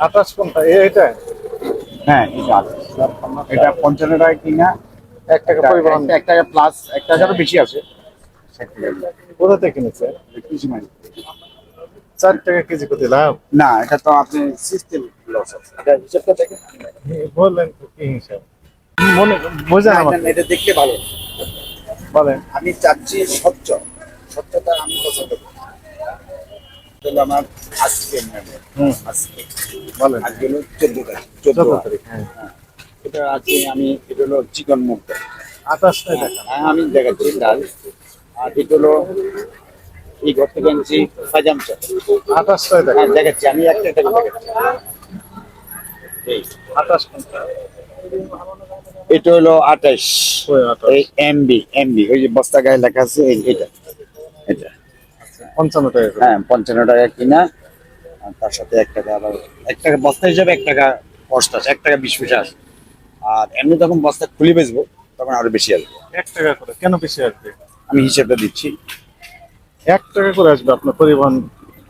আঠাশ কোনটা? এ- এটা? হ্যাঁ এটা। এটা পঞ্চান্ন টাকা কিনা। এক টাকা পরিবহন। এক টাকা প্লাস এক টাকারও বেশি আছে। টাকা। কোথাতে কিনেছে? কৃষি মাইল চার টাকা কেজি করতে লাভ? না এটা তো আপনি সিস্টেম লস আছে। এটা হিসাবটা দেখেন। বললেন কি হিসাব? মনে বোঝেন না, না, এটা দেখতে ভালো। বলেন। আমি চাচ্ছি স্বচ্ছ। স্বচ্ছতা আমি পছন্দ করি। হলো আমার আজকে আজকে। বলেন। আজকে হলো চোদ্দ তারিখ। চোদ্দ চোদ্দ তারিখ। হ্যাঁ। এটা আছে আমি এটা হলো চিকন মুখ আঠাশটাই দেখা হ্যাঁ আমি দেখাচ্ছি ডাল। আর এটা হলো এই ঘর থেকে আনছি ফাজাম চা। আঠাশটাই দেখা হ্যাঁ দেখাচ্ছি। আমি একটা একটা দেখাচ্ছি। এই। আঠাশ এটা হলো আঠাশ। ওই এমবি এমবি। ওই যে বস্তা গায়ে লেখা আছে এটা। পঞ্চান্ন টাকা হ্যাঁ পঞ্চান্ন টাকা কিনা। আর তার সাথে এক টাকা আবার এক টাকা বস্তা হিসাবে এক টাকা কষ্ট আছে এক টাকা বিশ পয়সা আছে। আর এমনি যখন বস্তা খুলে বেচবো তখন আরও বেশি আসবে। এক টাকা করে কেন বেশি আসবে? আমি হিসেবটা দিচ্ছি। এক টাকা করে আসবে আপনার পরিবহন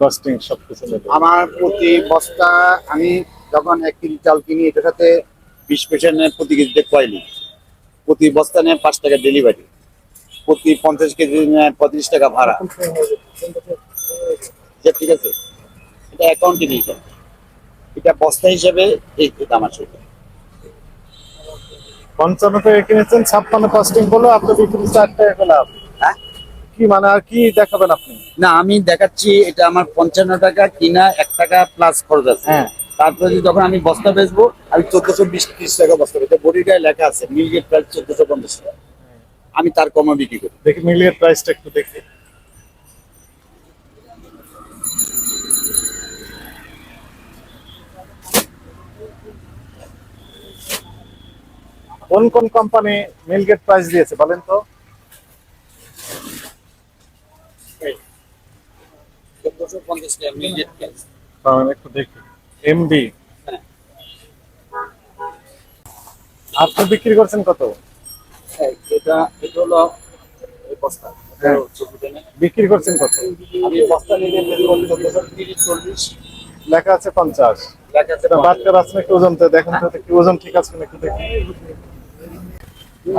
কস্টিং সব কিছু আমার প্রতি বস্তা আমি যখন এক কেজি চাল কিনি এটার সাথে বিশ পয়সা নেয় প্রতি কেজিতে কয়লি প্রতি বস্তা নেয় পাঁচ টাকা ডেলিভারি প্রতি পঞ্চাশ কেজি পঁয়ত্রিশ টাকা ভাড়া। ঠিক আছে। এটা অ্যাকাউন্টে নিয়ে যাবে এটা বস্তা হিসাবে এই দাম আছে পঞ্চান্ন টাকা কিনেছেন ছাপ্পান্ন কস্টিং করল আপনি বিক্রি চার টাকা লাভ হ্যাঁ? কি মানে আর কি দেখাবেন আপনি? না আমি দেখাচ্ছি এটা আমার পঞ্চান্ন টাকা কিনা এক টাকা প্লাস খরচ আছে। হ্যাঁ। তারপরে যখন আমি বস্তা বেচবো আমি চোদ্দশো বিশ ত্রিশ টাকা বস্তা বেচবো। গায়ে লেখা আছে মিলগেট প্রাইস চোদ্দশো পঞ্চাশ টাকা। আমি তার কমে বিক্রি করি। দেখি মিলিয়ে প্রাইসটা একটু দেখি। কোন কোন কোম্পানি মিলগেট প্রাইস দিয়েছে বলেন তো? দাঁড়ান একটু দেখি। এমবি হ্যাঁ। আপনি বিক্রি করছেন কত? এটা এটা হলো এই বস্তা হ্যাঁ। বিক্রি করছেন কত? আমি বস্তা নিলে চোদ্দশো তিরিশ চল্লিশ। লেখা আছে পঞ্চাশ। লেখা আছে বাটকার আছে নাকি ওজন তো দেখেন তো কি ওজন ঠিক আছে নাকি দেখি।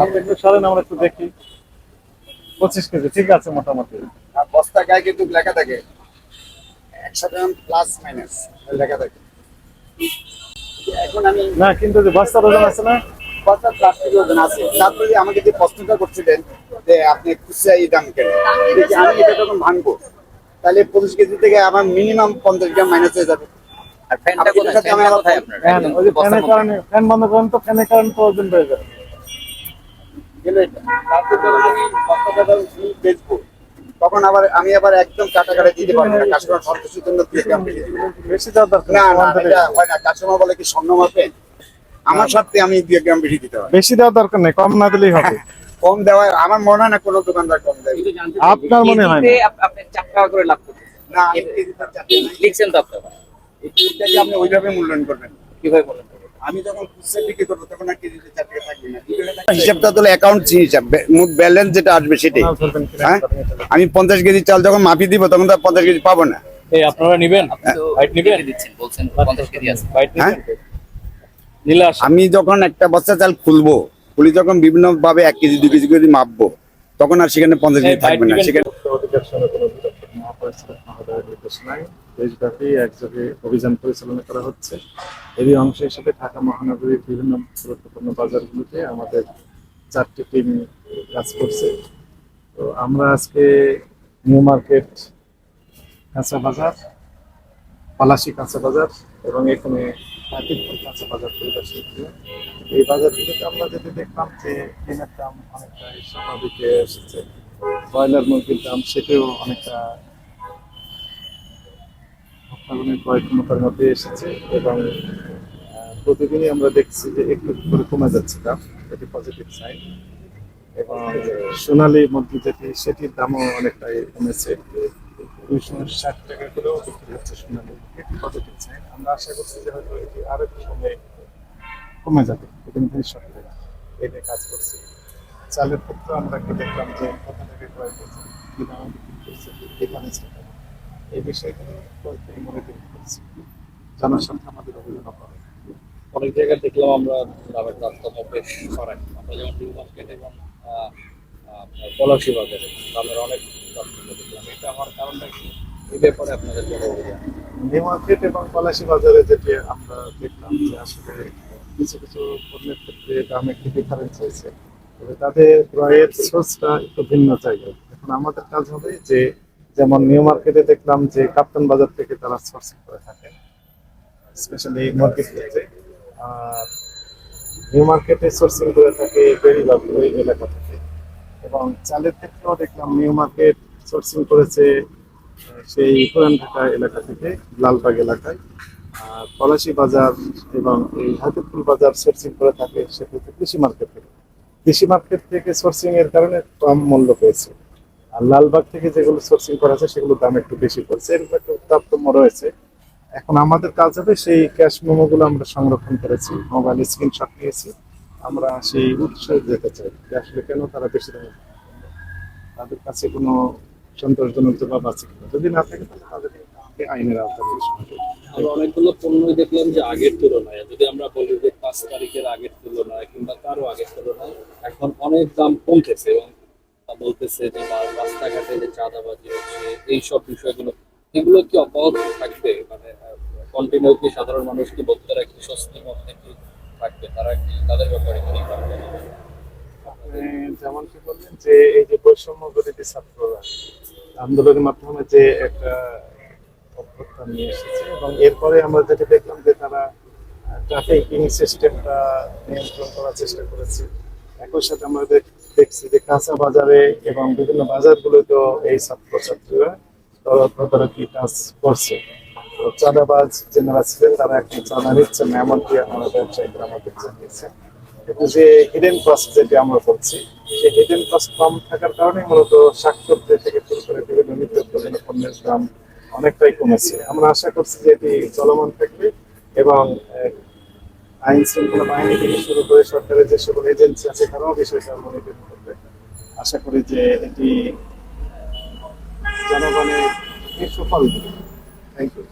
আপনি একটু সরেন আমরা একটু দেখি। পঁচিশ কেজি ঠিক আছে মোটামুটি। আর বস্তা গায়ে কিন্তু লেখা থাকে। একশো গ্রাম প্লাস মাইনাস লেখা থাকে। এখন আমি না কিন্তু যে বস্তার ওজন আছে না প্লাস্টিক ওজন আছে। তারপরে যে আমাকে যে প্রশ্নটা করছিলেন যে আপনি দাম কেন? আমি এটা যখন ভাঙবো? তাহলে পঁচিশ কেজি থেকে আমার মিনিমাম পঞ্চাশ গ্রাম মাইনাস হয়ে যাবে। আর ফ্যানটা কোথায়? ফ্যান ওই ফ্যানের কারণে ফ্যান বন্ধ করেন তো ফ্যানের কারণে তো ওজন বেড়ে যাবে। তখন আবার আমি আবার একদম কাটা কাটা দিতে পারব না। কাস্টমার সন্তুষ্টির জন্য বেশি দিবো। বেশি দেওয়ার দরকার না না হয় না। কাস্টমার বলে কি স্বর্ণ মাপেন? আমার সাথে আমি দুই গ্রাম বেশি দিতে হয়। বেশি দেওয়ার দরকার নেই কম না দিলেই হবে। কম দেওয়া আমার মনে হয় না কোনো দোকানদার কম দেয়। আপনার মনে হয় না? আপনি চার টাকা করে লাভ করতেন না। লিখছেন তো আপনার? এই কেজিটাকে আপনি ওইভাবে মূল্যায়ন করবেন কীভাবে বলেন আমি যখন খুচরা বিক্রি করব তখন আর কেজিতে চার টাকা থাকবে না হিসাবটা তো অ্যাকাউন্ট হিসাব মোট ব্যালেন্স যেটা আসবে সেটাই। হ্যাঁ? আমি পঞ্চাশ কেজি চাল যখন মাপি দিব তখন তো আর পঞ্চাশ কেজি পাবো না। এই আপনারা নিবেন? আপনি তো White নিবেন? দিচ্ছেন বলছেন পঞ্চাশ কেজি আছে। বাইট হ্যাঁ? আমি যখন একটা বস্তা চাল খুলবো খুলি যখন বিভিন্ন ভাবে এক কেজি দুই কেজি করে মাপবো তখন আর সেখানে পঞ্চাশ কেজি থাকবে না। সেখানে মহোদয়ের নির্দেশনায় দেশব্যাপী একযোগে অভিযান পরিচালনা করা হচ্ছে। এরই অংশ হিসেবে ঢাকা মহানগরীর বিভিন্ন গুরুত্বপূর্ণ বাজারগুলোতে আমাদের চারটি টিম কাজ করছে। তো আমরা আজকে নিউ মার্কেট কাঁচা বাজার পলাশি কাঁচা বাজার এবং এখানে হাতিরপুর কাঁচা বাজার পরিদর্শন এই বাজারগুলোতে আমরা যদি দেখলাম যে দিনের দাম অনেকটাই স্বাভাবিকে এসেছে। ব্রয়লার মুরগির দাম সেটাও অনেকটা ভোক্তাগণের ক্রয় ক্ষমতার মধ্যে এসেছে এবং প্রতিদিনই আমরা দেখছি যে একটু একটু করে কমে যাচ্ছে দাম। এটি পজিটিভ সাইন এবং সোনালী মুরগি যেটি, সেটির দামও অনেকটাই কমেছে। দুইশো ষাট টাকা করেও বিক্রি হচ্ছে সোনালী। আমরা আশা করছি যে হয়তো এটি আরও একটু সময় কমে যাবে। এখানে সরকার এই নিয়ে কাজ করছি। চালের ক্ষেত্রে আমরা একটু দেখলাম যে কত টাকা ক্রয় করছে, কি এই কয়েকটি মনিটরিং করছি। জানার সাথে আমাদের অভিযান অব্যাহত অনেক জায়গায় দেখলাম আমরা দামের তারতম্য বেশ করাই আমরা যেমন নিউ মার্কেট এবং পলাশি বাজারে। অনেক এটা আমার মার্কেট এবং বাজারে আমরা দেখলাম যে আসলে কিছু কিছু ভিন্ন জায়গায়। আমাদের কাজ হবে যে, যেমন নিউ মার্কেটে দেখলাম যে কাপ্তান বাজার থেকে তারা সোর্সিং করে থাকে। স্পেশালি ক্ষেত্রে আর নিউ মার্কেটে সোর্সিং করে থাকে এলাকা থেকে। এবং চালের ক্ষেত্রেও দেখলাম নিউ মার্কেট সোর্সিং করেছে সেই পুরান ঢাকা এলাকা থেকে, লালবাগ এলাকায়। আর পলাশি বাজার এবং এই হাতিপুর বাজার সোর্সিং করে থাকে হচ্ছে কৃষি মার্কেট থেকে। কৃষি মার্কেট থেকে সোর্সিং এর কারণে কম মূল্য পেয়েছে। আর লালবাগ থেকে যেগুলো সোর্সিং করা আছে সেগুলো দাম একটু বেশি পড়ছে। এরকম একটা তারতম্য রয়েছে। এখন আমাদের কাজ হবে সেই ক্যাশ মেমোগুলো আমরা সংরক্ষণ করেছি, মোবাইল স্ক্রিনশট নিয়েছি। আমরা সেই উৎসে যেতে চাই যে আসলে কেন তারা বেশি দামে তাদের কাছে কোনো সন্তোষজনক জবাব আছে কিনা? যদি না থাকে, তাহলে তাদেরকে আইনের আওতায়। আমরা অনেকগুলো পণ্যই দেখলাম যে আগের তুলনায়। যদি আমরা বলি যে পাঁচ তারিখের আগের তুলনায় কিংবা তারও আগের তুলনায়, এখন অনেক দাম কমতেছে এবং বলতেছে যে রাস্তাঘাটে যে চাঁদাবাজি হচ্ছে, এইসব বিষয়গুলো, এগুলো কি অব্যাহত থাকবে? মানে কন্টিনিউ কি সাধারণ মানুষ কি ভোক্তারা কি স্বস্তির মধ্যে কি থাকবে, তারা কি তাদের ব্যাপারে কি ভাববে? আপনি যেমন কি বললেন যে এই যে বৈষম্য বিরোধী ছাত্ররা, আন্দোলনের মাধ্যমে যে একটা অভ্যুত্থান নিয়ে এসেছে এবং এরপরে আমরা যেটা দেখলাম যে তারা ট্রাফিকিং সিস্টেমটা নিয়ন্ত্রণ করার চেষ্টা করেছে। একই সাথে আমরা দেখছি যে কাঁচা বাজারে এবং বিভিন্ন বাজারগুলোতেও এই ছাত্রছাত্রীরা তদারকি কাজ করছে। চাঁদাবাজ যারা ছিলেন, তারা এখন চাঁদা নিচ্ছেন এমনকি আমরা ব্যবসায়ীরা আমাদের জানিয়েছে এবং যে হিডেন কস্ট যেটি আমরা বলছি সেই হিডেন কস্ট কম থাকার কারণে মূলত শাকসবজি থেকে শুরু করে বিভিন্ন নিত্য প্রয়োজনীয় পণ্যের দাম অনেকটাই কমেছে। আমরা আশা করছি যে এটি চলমান থাকবে এবং আইন শৃঙ্খলা বাহিনী থেকে শুরু করে সরকারের যে সকল এজেন্সি আছে, তারাও বিষয়টা মনিটর করবে আশা করি যে এটি জনগণের সুফল দেবে। Thank you